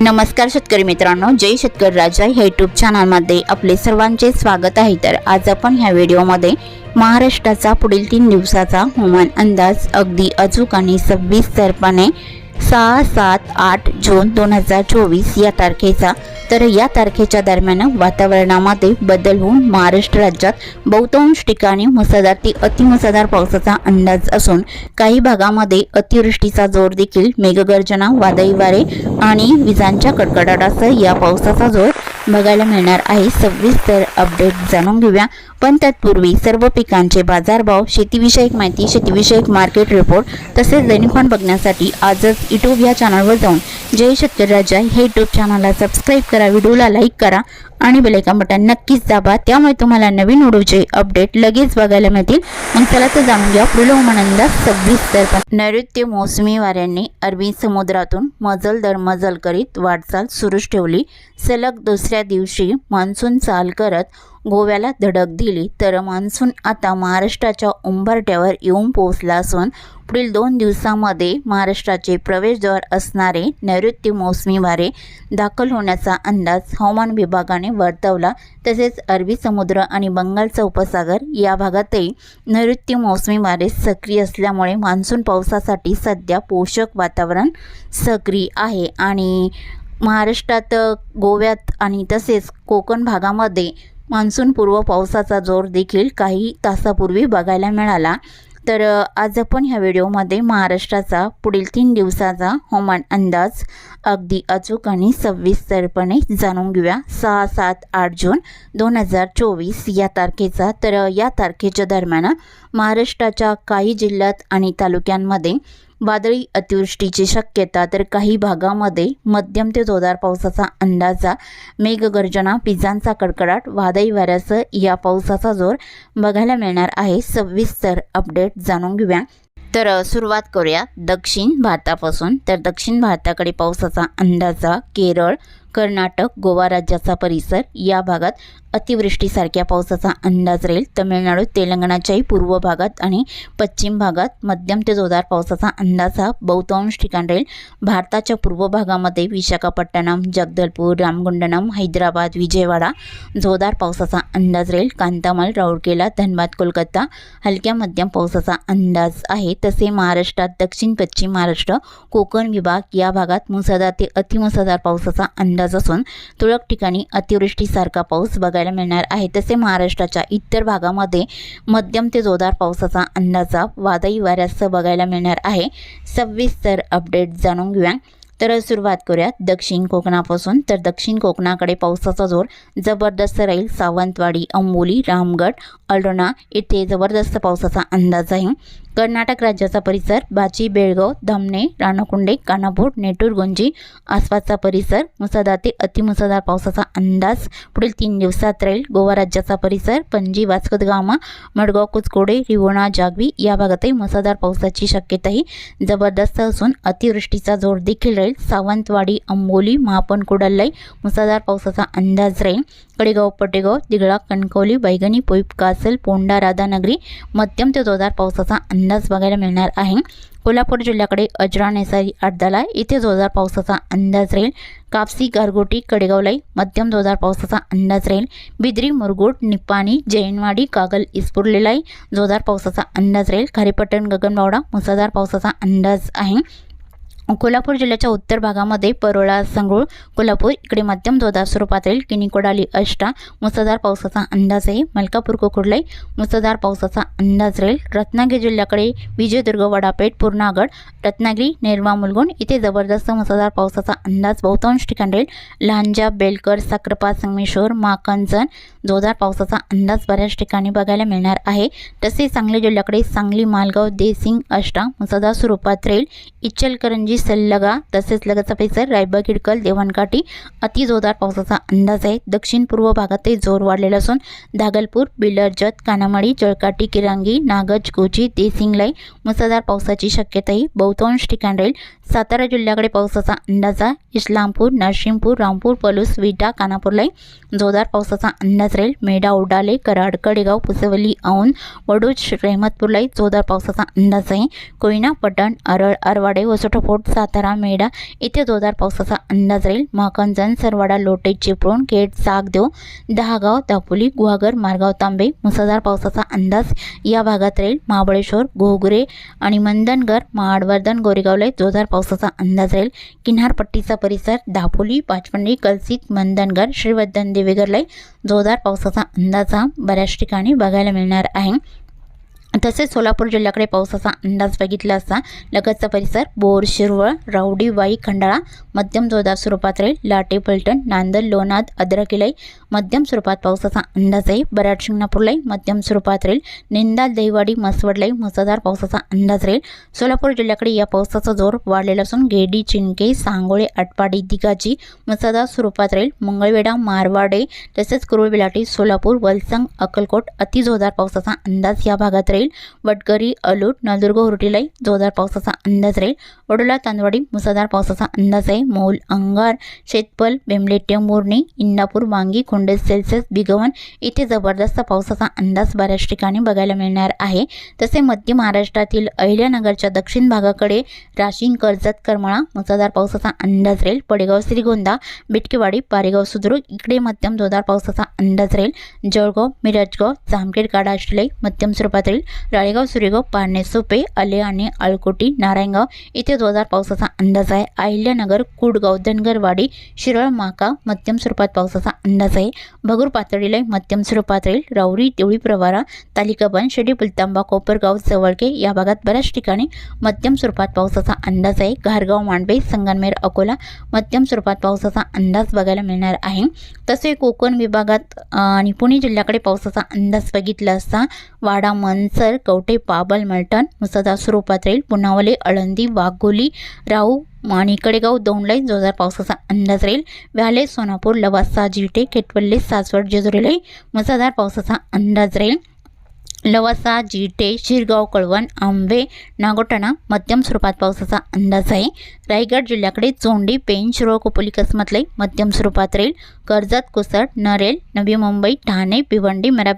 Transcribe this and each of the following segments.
नमस्कार शेतकरी मित्रांनो जय शेतकरी राजा ह्या यूट्यूब चॅनलमध्ये आपले सर्वांचे स्वागत आहे. तर आज आपण ह्या व्हिडिओमध्ये महाराष्ट्राचा पुढील तीन दिवसाचा हवामान अंदाज अगदी अचूक आणि सविस्तरपणे सहा सात आठ जून दोन हजार चोवीस या तारखेचा. तर या तारखेच्या दरम्यान वातावरणामध्ये बदल होऊन महाराष्ट्र राज्यात बहुतांश ठिकाणी मुसळधार ते अतिमुसळधार पावसाचा अंदाज असून काही भागामध्ये अतिवृष्टीचा जोर देखील मेघगर्जना वादळी वारे आणि विजांच्या कडकडाटासह या पावसाचा जोर बघायला मिळणार आहे. सविस्तर अपडेट जाणून घेऊया. पण तत्पूर्वी सर्व पिकांचे बाजारभाव शेतीविषयक माहिती शेतीविषयक मार्केट रिपोर्ट तसेच दैनिकवान बघण्यासाठी आजच यूट्यूब या चॅनलवर जाऊन जय शेतकरी राजा हे यूट्यूब चॅनलला सबस्क्राईब करा व्हिडिओला लाईक करा आणि बेलायकन बटन नक्कीच दाबा. त्यामुळे तुम्हाला नवीन व्हिडिओचे अपडेट लगेच बघायला मिळतील. मग चला तर जाणून घ्या पुढील हवामान सविस्तर नैऋत्य मोसमी वाऱ्यांनी अरबी समुद्रातून मजल दर मजल करीत वाटचाल सुरूच ठेवली. सलग दुसऱ्या दिवशी मान्सून चाल करत गोव्याला धडक दिली तर मान्सून आता महाराष्ट्राच्या उंबरट्यावर येऊन पोहोचला असून पुढील दोन दिवसामध्ये महाराष्ट्राचे प्रवेशद्वार असणारे नैऋत्य मोसमी वारे दाखल होण्याचा अंदाज हवामान विभागाने वर्तवला. तसेच अरबी समुद्र आणि बंगालचा उपसागर या भागातही नैऋत्य मोसमी वारे सक्रिय असल्यामुळे मान्सून पावसासाठी सध्या पोषक वातावरण सक्रिय आहे. आणि महाराष्ट्रात गोव्यात आणि तसेच कोकण भागामध्ये मान्सूनपूर्व पावसाचा जोर देखील काही तासापूर्वी बघायला मिळाला. तर आज आपण ह्या व्हिडिओमध्ये महाराष्ट्राचा पुढील तीन दिवसाचा हवामान अंदाज अगदी अचूक आणि सविस्तरपणे जाणून घेऊया. सहा सात आठ जून दोन हजार चोवीस या तारखेचा तर या तारखेच्या दरम्यान महाराष्ट्राच्या काही जिल्ह्यात आणि तालुक्यांमध्ये वादळी अतिवृष्टीची शक्यता तर काही भागामध्ये मध्यम ते जोरदार पावसाचा अंदाजा मेघगर्जना पिजांचा कडकडाट वादळी वाऱ्यासह या पावसाचा जोर बघायला मिळणार आहे. सविस्तर अपडेट जाणून घेऊया. तर सुरुवात करूया दक्षिण भारतापासून. तर दक्षिण भारताकडे पावसाचा अंदाजा केरळ कर्नाटक गोवा राज्याचा परिसर. या भागात अतिवृष्टीसारख्या पावसाचा अंदाज राहील. तमिळनाडू तेलंगणाच्याही पूर्व भागात आणि पश्चिम भागात मध्यम ते जोरदार पावसाचा अंदाज हा बहुतांश ठिकाण राहील. भारताच्या पूर्व भागामध्ये विशाखापट्टणम जगदलपूर रामगुंडनम हैदराबाद विजयवाडा जोरदार पावसाचा अंदाज राहील. कांतामल राऊरकेला धनबाद कोलकाता हलक्या मध्यम पावसाचा अंदाज आहे. तसे महाराष्ट्रात दक्षिण पश्चिम महाराष्ट्र कोकण विभाग या भागात मुसळधार ते अतिमुसळधार पावसाचा अंदाज अंदाज असून तुरळक ठिकाणी अतिवृष्टीसारखा पाऊस बघायला मिळणार आहे. तसे महाराष्ट्राच्या इतर भागामध्ये मध्यम ते जोरदार पावसाचा अंदाजा वादळी वाऱ्यासह बघायला मिळणार आहे. सविस्तर अपडेट जाणून घेऊया. तर सुरुवात करूयात. दक्षिण कोकणापासून. तर दक्षिण कोकणाकडे पावसाचा जोर जबरदस्त राहील. सावंतवाडी अंबोली रामगड अल्डोणा येथे जबरदस्त पावसाचा अंदाज आहे. कर्नाटक राज्याचा परिसर बाची बेळगाव धामणे राणकुंडे कानापूर नेटूरगुंजी आसपासचा परिसर मुसळधार ते अतिमुसळधार पावसाचा अंदाज. पुढील तीन दिवसात राहील. गोवा राज्याचा परिसर पणजी वास्कोदगामा मडगाव कुचकोडे रिवोणा जागवी या भागातही मुसळधार पावसाची शक्यताही जबरदस्त असून अतिवृष्टीचा जोर देखील राहील. सावंतवाडी अंबोली महापण कुडल्लाई मुसळधार पावसाचा अंदाज राहील. कडेगाव पटेगाव दिगळा कणकवली बैगणी पोईप कासल पोंडा राधानगरी मध्यम ते जोरदार पावसाचा अंदाज बघायला मिळणार आहे. कोल्हापूर जिल्ह्याकडे अजरा नेसारी आडदाला इथे जोरदार पावसाचा अंदाज राहील. कापसी गारगोटी कडेगावलाई मध्यम जोरदार पावसाचा अंदाज राहील. बिद्री मुरगुट निपाणी जैनवाडी कागल इस्पुर्लेलाई जोरदार पावसाचा अंदाज राहील. खारेपट्टण गगनबावडा मुसळधार पावसाचा अंदाज आहे. कोल्हापूर जिल्ह्याच्या उत्तर भागामध्ये परोळा संगरूळ कोल्हापूर इकडे मध्यम जोरदार स्वरूपात राहील किनीकोडाली अष्टा मुसळधार पावसाचा अंदाज आहे मलकापूर कोकुडलाई मुसळधार पावसाचा अंदाज राहील. रत्नागिरी जिल्ह्याकडे विजयदुर्ग वडापेठ पूर्णागड रत्नागिरी निर्वा मुलगुण इथे जबरदस्त मुसळधार पावसाचा अंदाज बहुतांश ठिकाण राहील. लांजा बेलकर साक्रपा संगमेश्वर माकंजन जोरदार पावसाचा अंदाज बऱ्याच ठिकाणी बघायला मिळणार आहे. तसेच सांगली जिल्ह्याकडे सांगली मालगाव देसिंग अष्टा मुसळधार स्वरूपात राहील. इचलकरंजी सल्लगा तसेच लगतचा परिसर रायबा किडकल देवणकाठी अति जोरदार पावसाचा अंदाज आहे. दक्षिण पूर्व भागातही जोर वाढलेला असून दागलपूर बिलरजत कानामाडी जळकाटी किरांगी नागज गोजी देसिंगलाई मुसळधार पावसाची शक्यताही बहुतांश ठिकाण राहील. सातारा जिल्ह्याकडे पावसाचा अंदाज आहे. इस्लामपूर नरसिंहपूर रामपूर पलूस विटा कानापूरलाई जोरदार पावसाचा अंदाज राहील. मेढा उडाले कराड कडेगाव पुसवली औंध वडूज रेहमतपूरलाई जोरदार पावसाचा अंदाज आहे. कोयना पटण अरळ आरवाडे वसोटा फोर्ट सातारा मेढा इथे जोरदार पावसाचा अंदाज राहील. माकंजन सरवाडा लोटे चिपळूण खेड सागदेव दहागाव दापोली गुहागर मारगाव तांबे मुसळधार पावसाचा अंदाज या भागात राहील. महाबळेश्वर घोगरे आणि मंदनगर महाडवर्धन गोरेगावला जोरदार पावसाचा अंदाज राहील. किनारपट्टीचा परिसर दापोली पाचपंडी कलसित मंदनगर श्रीवर्धन देवेगरला जोरदार पावसाचा अंदाज हा बऱ्याच ठिकाणी बघायला मिळणार आहे. तसेच सोलापूर जिल्ह्याकडे पावसाचा अंदाज बघितला असता लगतचा परिसर बोर शिरवळ रावडी वाई खंडाळा मध्यम जोरदार स्वरूपात राहील. लाटे पलटण नांदल लोणाद अद्रकिलाई मध्यम स्वरूपात पावसाचा अंदाज आहे. बराड शिंगणापूरलाही मध्यम स्वरूपात राहील. निंदाल दहिवाडी मसवडलाही मुसळधार पावसाचा अंदाज राहील. सोलापूर जिल्ह्याकडे या पावसाचा जोर वाढलेला असून गेडी चिंके सांगोळे आटपाडी दिगाची मुसळधार स्वरूपात राहील. मंगळवेढा मारवाडे तसेच कुरुळ बिलाटी सोलापूर वलसंग अक्कलकोट अतिजोरदार पावसाचा अंदाज या भागात राहील. वटकरी अलूट नळदुर्ग हुरटीलाही जोरदार पावसाचा अंदाज राहील. वडोला तांदवाडी मुसळधार पावसाचा अंदाज आहे. मौल अंगार शेतपल बेमलेटे मोरणी इंदापूर वांगी खोंडे सेल्सिअस बिगवन इथे जबरदस्त पावसाचा अंदाज बऱ्याच ठिकाणी बघायला मिळणार आहे. तसे मध्य महाराष्ट्रातील अहिल्यानगरच्या दक्षिण भागाकडे राशीन कर्जत करमळा मुसळधार पावसाचा अंदाज राहील. पडेगाव श्रीगोंदा बिटकेवाडी पारेगाव सुद्रुक इकडे मध्यम जोरदार पावसाचा अंदाज राहील. जळगाव मिरजगाव जामखेड काडा आष्टलाई मध्यम स्वरूपात राहील. राळेगाव सुरेगाव पारणे सोपे आले आणि अळकोटी नारायणगाव इथे जोरदार पावसाचा अंदाज आहे. अहिल्यानगर कुडगाव धनगरवाडी शिरळ माका मध्यम स्वरूपात पावसाचा अंदाज आहे. भगूर पातळीला मध्यम स्वरूपात राहील. राऊरी देवळी प्रवारा तालिकाबन शेडी पुलतांबा कोपरगाव जवळके या भागात बऱ्याच ठिकाणी मध्यम स्वरूपात पावसाचा अंदाज आहे. घारगाव मांडवे संगनमेर अकोला मध्यम स्वरूपात पावसाचा अंदाज बघायला मिळणार आहे. तसे कोकण विभागात आणि पुणे जिल्ह्याकडे पावसाचा अंदाज बघितला असता वाडा मनसर कवठे पाबल मलटण मुसळधार स्वरूपात राहील पुनावले आळंदी वाघोली राऊ आणि कडेगाव दोंडलाई जोरदार पावसाचा अंदाज राहील. व्याले सोनापूर लवासा जिवटे केटवल्ले सासवड जेजुरीलाही मुसळधार पावसाचा अंदाज राहील. लवासा जिटे शिरगाव कळवण आंबे नागोटणा मध्यम स्वरूपात पावसाचा अंदाज आहे. रायगड जिल्ह्याकडे चोंडी पेन शिरोळ कोपोली कसमतलाई मध्यम स्वरूपात राहील. कर्जत कुसड नरेल नवी मुंबई ठाणे भिवंडी मरा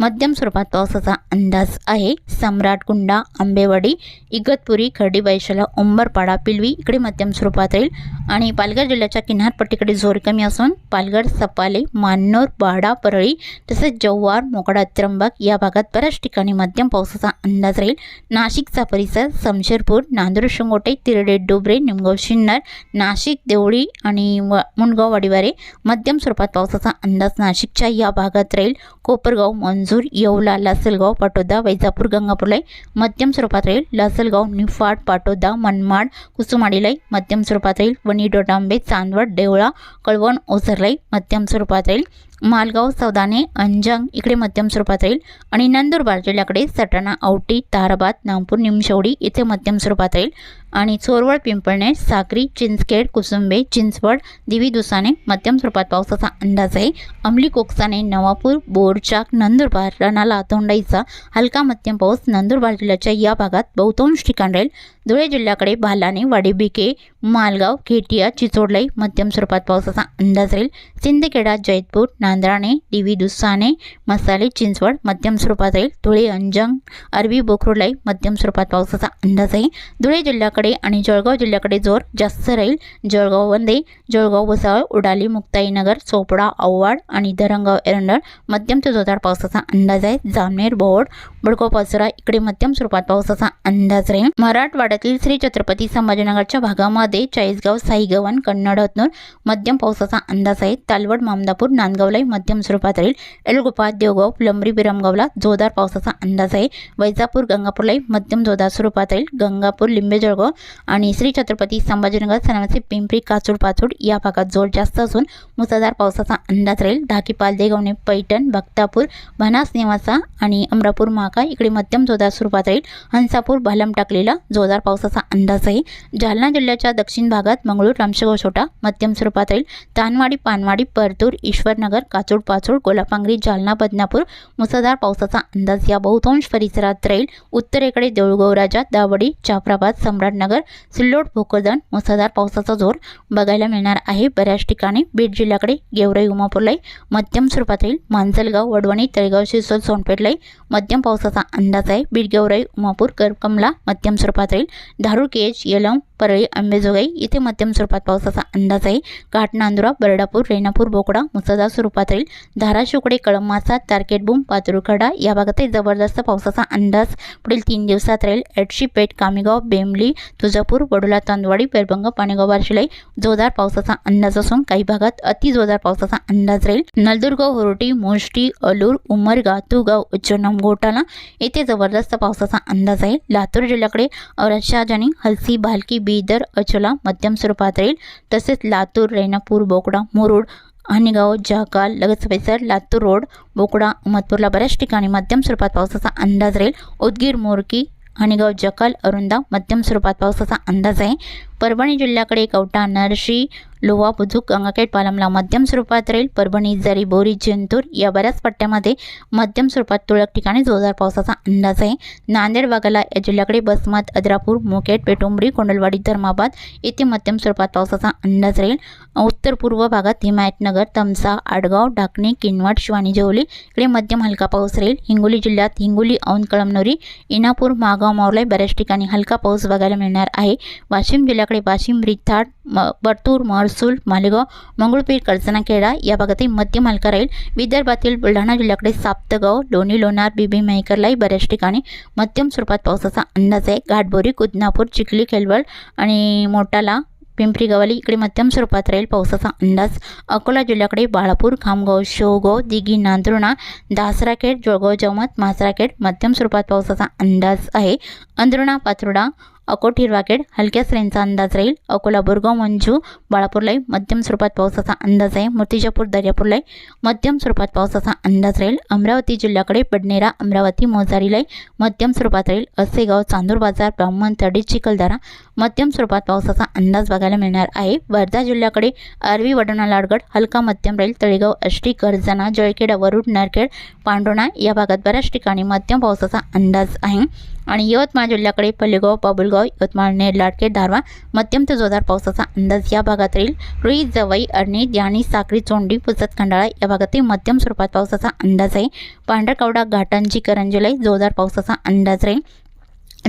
मध्यम स्वरूपात पावसाचा अंदाज आहे. सम्राटकुंडा आंबेवाडी इगतपुरी खर्डी वैशाला उंबरपाडा पिलवी इकडे मध्यम स्वरूपात राहील. आणि पालघर जिल्ह्याच्या किनारपट्टीकडे जोर कमी असून पालघर सपाले मान्नोर बाडा परळी तसेच जव्हार मोकडा त्र्यंबक या भागात बऱ्याच ठिकाणी मध्यम पावसाचा अंदाज राहील. नाशिकचा परिसर समशेरपूर नांदूर शिंगोटे तिरडे डोबरे निमगाव शिन्नर नाशिक देवळी आणि व मुंडगाव वाडीवारे मध्यम स्वरूपात पावसाचा अंदाज नाशिकच्या या भागात राहील. कोपरगाव मंजूर येवला लासलगाव पाटोदा वैजापूर गंगापूरलाई मध्यम स्वरूपात राहील. लासलगाव निफाड पाटोदा मनमाड कुसुमाडीलाई मध्यम स्वरूपात राहील. वणी डोटांबे चांदवड देवळा कळवण ओझरलाई मध्यम स्वरूपात राहील. मालगाव सौदाने अंजंग इकडे मध्यम स्वरूपात राहील. आणि नंदुरबार जिल्ह्याकडे सटाणा औटी ताराबाद नागपूर निमशेवडी इथे मध्यम स्वरूपात राहील. आणि चोरवड पिंपळणे साक्री चिंचखेड कुसुंबे चिंचवड दिवी दुसाने मध्यम स्वरूपात पावसाचा अंदाज आहे. अंमली कोकसाने नवापूर बोरचाक नंदुरबार रणाला तोंडाईचा हलका मध्यम पाऊस नंदुरबार जिल्ह्याच्या या भागात बहुतांश ठिकाण राहील. धुळे जिल्ह्याकडे भालाने वाडीबिके मालगाव खेटिया चिचोडलाई मध्यम स्वरूपात पावसाचा अंदाज राहील. सिंदखेडा जैतपूर नांदराणे दिवी दुसाने मसाले चिंचवड मध्यम स्वरूपात राहील. धुळे अंजंग अरबी बोखरोडलाई मध्यम स्वरूपात पावसाचा अंदाज आहे. धुळे जिल्ह्याकडे आणि जळगाव जिल्ह्याकडे जोर जास्त राहील. जळगाव वंदे जळगाव भुसावळ उडाली मुक्ताईनगर चोपडा औवाड आणि धरंगाव एरंडळ मध्यम ते जोरदार पावसाचा अंदाज आहे. जामनेर बोर्ड बडगाव पाचोरा इकडे मध्यम स्वरूपात पावसाचा अंदाज राहील. मराठवाड्यातील श्री छत्रपती संभाजीनगरच्या भागामध्ये चाळीसगाव साईगवन कन्नड हतनूर मध्यम पावसाचा अंदाज आहे. तालवड मामदापूर नांदगावलाई मध्यम स्वरूपात राहील एलगुपात देवगाव प्लंबरी बिरमगावला जोरदार पावसाचा अंदाज आहे. वैजापूर गंगापूरलाही मध्यम जोरदार स्वरूपात राहील गंगापूर लिंबे जळगाव आणि श्री छत्रपती संभाजीनगर सनावचे पिंपरी काचूड पाचूड या भागात जोर जास्त असून मुसळधार पावसाचा अंदाज राहील. ढाकी पालदेगावने पैठण भक्तापूर बनास नेवासा आणि अमरापूर महाका इकडे मध्यम जोरदार स्वरूपात राहील. हंसापूर भालम टाकलेला जोरदार पावसाचा अंदाज आहे. जालना जिल्ह्याच्या दक्षिण भागात मंगळूर रामशेगाव छोटा मध्यम स्वरूपात राहील. तानवाडी पानवाडी परतूर ईश्वरनगर काचोड पाचोड कोलापांगरी जालना बदनापूर मुसळधार पावसाचा अंदाज या बहुतांश परिसरात राहील. उत्तरेकडे देऊळगौराजा दावडी जाफराबाद सम्राटनगर सिल्लोड भोकरदन मुसळधार पावसाचा जोर बघायला मिळणार आहे. बऱ्याच ठिकाणी बीड जिल्ह्याकडे गेवराई उमापूरलाई मध्यम स्वरूपात राहील. मांजलगाव वडवणी तळेगाव शिरसोल सोनपेठलाई मध्यम पावसाचा अंदाज आहे. बीड गेवराई उमापूर करकमला मध्यम स्वरूपात राहील. धारूर केज येलम परळी अंबेजोगाई इथे मध्यम स्वरूपात पावसाचा अंदाज आहे. घाट नांदुरा बरडापूर रेणापूर बोकडा मुसळधार स्वरूपात पातळी धाराशिवकडे कळंमासा तारकेटबूम पातुरखडा या भागातही जबरदस्त पावसाचा अंदाज पुढील तीन दिवसात राहील. एडशी पेठ कामेगाव बेमली तुळजापूर वडोला तांदवाडी पेरबंग पाणेगाव बार्शिलाई जोरदार पावसाचा अंदाज असून काही भागात अति जोरदार पावसाचा अंदाज राहील. नलदुर्ग होरोटी मोष्टी अलूर उमरगा तुगाव उच्चनम घोटाला येथे जबरदस्त पावसाचा अंदाज आहे. लातूर जिल्ह्याकडे औरत शहाजानी हलसी भालकी बीदर अचोला मध्यम स्वरूपात राहील. तसेच लातूर रेणापूर बोकडा मुरुड हानीगाव जहाकाल लगत परिसर लातूर रोड बोकडा उमदपूरला बऱ्याच ठिकाणी मध्यम स्वरूपात पावसाचा अंदाज राहील. उदगीर मोरकी हानीगाव जकाल अरुंदा मध्यम स्वरूपात पावसाचा अंदाज आहे. परभणी जिल्ह्याकडे कवटा नरशी लोहा बुजुक गंगाखेड पालमला मध्यम स्वरूपात राहील परभणी जरी बोरी जिंतूर या बऱ्याच पट्ट्यामध्ये मध्यम स्वरूपात तुरळक ठिकाणी जोरदार पावसाचा अंदाज आहे. नांदेड वाघाला या जिल्ह्याकडे बसमत अद्रापूर मुकेट पेटुंबरी कोंडलवाडी धर्माबाद येथे मध्यम स्वरूपात पावसाचा अंदाज राहील. उत्तर पूर्व भागात हिमायतनगर तमसा आडगाव ढाकणे किनवट शिवानी जेवली इकडे मध्यम हलका पाऊस राहील. हिंगोली जिल्ह्यात हिंगोली औंध कळमनोरी इनापूर मागाव मावलाई बऱ्याच ठिकाणी हलका पाऊस बघायला मिळणार आहे. वाशिम जिल्ह्याकडे वाशिम रिथाड म परतूर महसूल मालेगाव मंगळपीर कर्जनाखेडा या भागातही मध्यम हलका राहील विदर्भातील बुलढाणा जिल्ह्याकडे साप्तगाव लोणी लोणार बिबी मेहकरलाही बऱ्याच ठिकाणी मध्यम स्वरूपात पावसाचा अंदाज आहे घाटबोरी कुदनापूर चिखली खेलवळ आणि मोटाला पिंपरी गवाली इकडे मध्यम स्वरूपात राहील पावसाचा अंदाज अकोला जिल्ह्याकडे बाळापूर खामगाव शेवगाव दिघी नांदुर्णा दासराखेड जळगाव जवमत मासराखेड मध्यम स्वरूपात पावसाचा अंदाज आहे अंदरुणा पात्रुडा अकोट हिरवाखेड हलक्या रेंजचा अंदाज राहील. अकोला बोरगाव मंजू बाळापूरलाही मध्यम स्वरूपात पावसाचा अंदाज आहे. मूर्तिजापूर दर्यापूरलाही मध्यम स्वरूपात पावसाचा अंदाज राहील. अमरावती जिल्ह्याकडे पडनेरा अमरावती मोजारीलाही मध्यम स्वरूपात राहील. असेगाव चांदूर बाजार ब्राह्मण तडी चिखलदरा मध्यम स्वरूपात पावसाचा अंदाज बघायला मिळणार आहे. वर्धा जिल्ह्याकडे अरवी वडोणा लाडगड हलका मध्यम राहील तळेगाव अष्टी कर्जना जळखेडा वरुड नरखेड पांडोणा या भागात बऱ्याच ठिकाणी मध्यम पावसाचा अंदाज आहे. आणि यवतमाळ जिल्ह्याकडे पल्लेगाव बाबुलगाव यवतमाळ नेर लाडके धारवा मध्यम ते जोरदार पावसाचा अंदाज या भागात राहील. रुई जवई अरणी ध्यानी साखरी चोंडी पुसत खंडाळा या भागातही मध्यम स्वरूपात पावसाचा अंदाज आहे. पांढरकवडा घाटांची करंजुलाई जोरदार पावसाचा अंदाज राहील.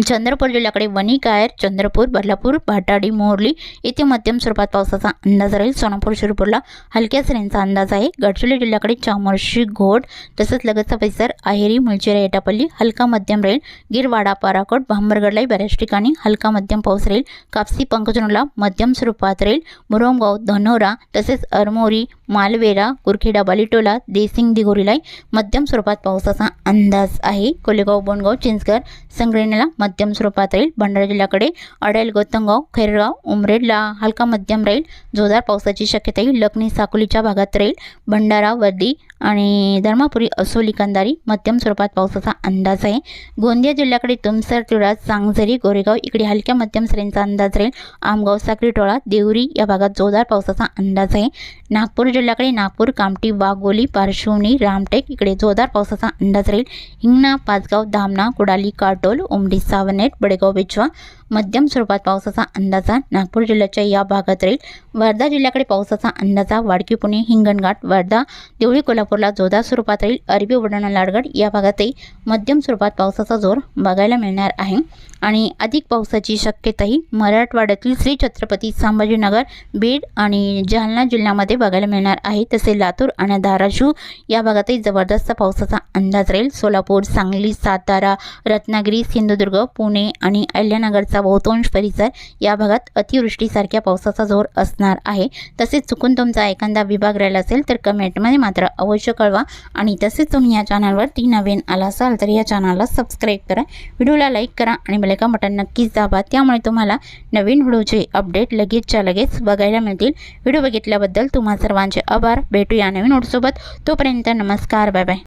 चंद्रपूर जिल्ह्याकडे वणी कायर चंद्रपूर बदलापूर भाटाडी मोरली येथे मध्यम स्वरूपात पावसाचा अंदाज राहील. सोनापूर शिरपूरला हलक्या सरींचा अंदाज आहे. गडचिरोली जिल्ह्याकडे चामोर्शी घोट तसंच लगतचा परिसर आहेरी मुलचेरा एटापल्ली हलका मध्यम राहील. गिरवाडा पाराकोट भांबरगडलाही बऱ्याच ठिकाणी हलका मध्यम पाऊस राहील. कापसी पंकजनूला मध्यम स्वरूपात राहील. मुरमगाव धनोरा तसेच अरमोरी मालवेरा कुरखेडा बालिटोला देसिंग दिघोरीलाही मध्यम स्वरूपात पावसाचा अंदाज आहे. कोलेगाव बोंडगाव चिंचगड संग्रेणीला मध्यम स्वरूपात राहील. भंडारा जिल्ह्याकडे अडेल गोतंगाव खैरगाव उमरेडला हलका मध्यम राहील. जोरदार पावसाची शक्यता येईल लखनी साकोलीच्या भागात राहील. भंडारा वर्दी आणि धर्मापुरी असोली कंदारी मध्यम स्वरूपात पावसाचा अंदाज आहे. गोंदिया जिल्ह्याकडे तुमसर तिळा सांगझरी गोरेगाव इकडे हलक्या मध्यम सरींचा अंदाज राहील. आमगाव साक्री टोळा देवरी या भागात जोरदार पावसाचा अंदाज आहे. नागपूर जिल्ह्याकडे नागपूर कामठी वाघोली पारशिवनी रामटेक इकडे जोरदार पावसाचा अंदाज राहील. हिंगणा पाचगाव धामणा कुडाली काटोल उमडी सावनेट बडेगाव बेचवा मध्यम स्वरूपात पावसाचा अंदाजा नागपूर जिल्ह्याच्या या भागात राहील. वर्धा जिल्ह्याकडे पावसाचा अंदाजा वाडकी पुणे हिंगणघाट वर्धा देवळी कोल्हापूरला जोरदार स्वरूपात राहील. अरबी वडणा लाडगड या भागातही मध्यम स्वरूपात पावसाचा जोर बघायला मिळणार आहे. आणि अधिक पावसाची शक्यताही मराठवाड्यातील श्री छत्रपती संभाजीनगर बीड आणि जालना जिल्ह्यामध्ये बघायला मिळणार आहे. तसे लातूर आणि धाराशिव या भागातही जबरदस्त पावसाचा अंदाज राहील. सोलापूर सांगली सातारा रत्नागिरी सिंधुदुर्ग पुणे आणि अहिल्यानगरचा बहुतांश परिसर या भागात अतिवृष्टीसारख्या पावसाचा जोर असणार आहे. तसेच चुकून तुमचा एखादा विभाग राहिला असेल तर कमेंटमध्ये मात्र अवश्य कळवा. आणि तसेच तुम्ही या चॅनलवरती नवीन आला असाल तर या चॅनलला सबस्क्राईब करा. व्हिडिओला लाईक करा आणि बेलायका बटन नक्कीच दाबा. त्यामुळे तुम्हाला नवीन व्हिडिओचे अपडेट लगेचच्या लगेच बघायला मिळतील. व्हिडिओ बघितल्याबद्दल तुम्हा सर्वांचे आभार. भेटूया नवीन व्हिडिओसोबत. तोपर्यंत नमस्कार. Bye bye